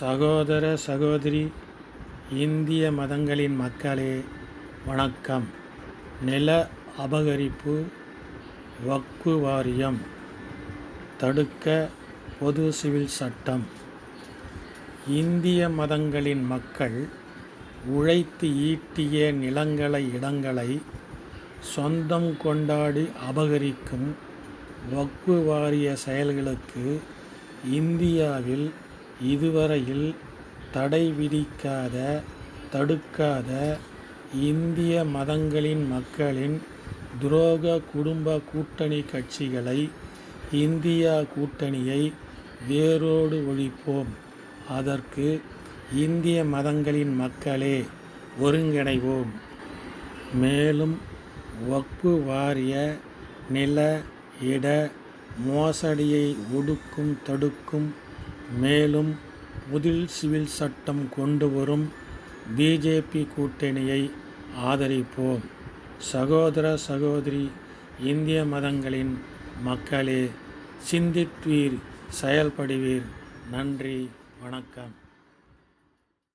சகோதர சகோதரி இந்திய மதங்களின் மக்களே வணக்கம். நில அபகரிப்பு வக்கு வாரியம். தடுக்க பொது சிவில் சட்டம். இந்திய மதங்களின் மக்கள் உழைத்து ஈட்டிய நிலங்களை இடங்களை சொந்தம் கொண்டாடி அபகரிக்கும் வக்கு வாரிய செயல்களுக்கு இந்தியாவில் இதுவரையில் தடை விதிக்காத தடுக்காத இந்திய மதங்களின் மக்களின் துரோக குடும்ப கூட்டணி கட்சிகளை இந்தியா கூட்டணியை வேரோடு ஒழிப்போம். அதற்கு இந்திய மதங்களின் மக்களே ஒருங்கிணைவோம். மேலும் வக்ஃபு வாரிய நில இட மோசடியை ஒடுக்கும் தடுக்கும் மேலும் புதில் சிவில் சட்டம் கொண்டு வரும் பிஜேபி கூட்டணியை ஆதரிப்போம். சகோதர சகோதரி இந்திய மதங்களின் மக்களே சிந்தித்வீர் செயல்படுவீர். நன்றி வணக்கம்.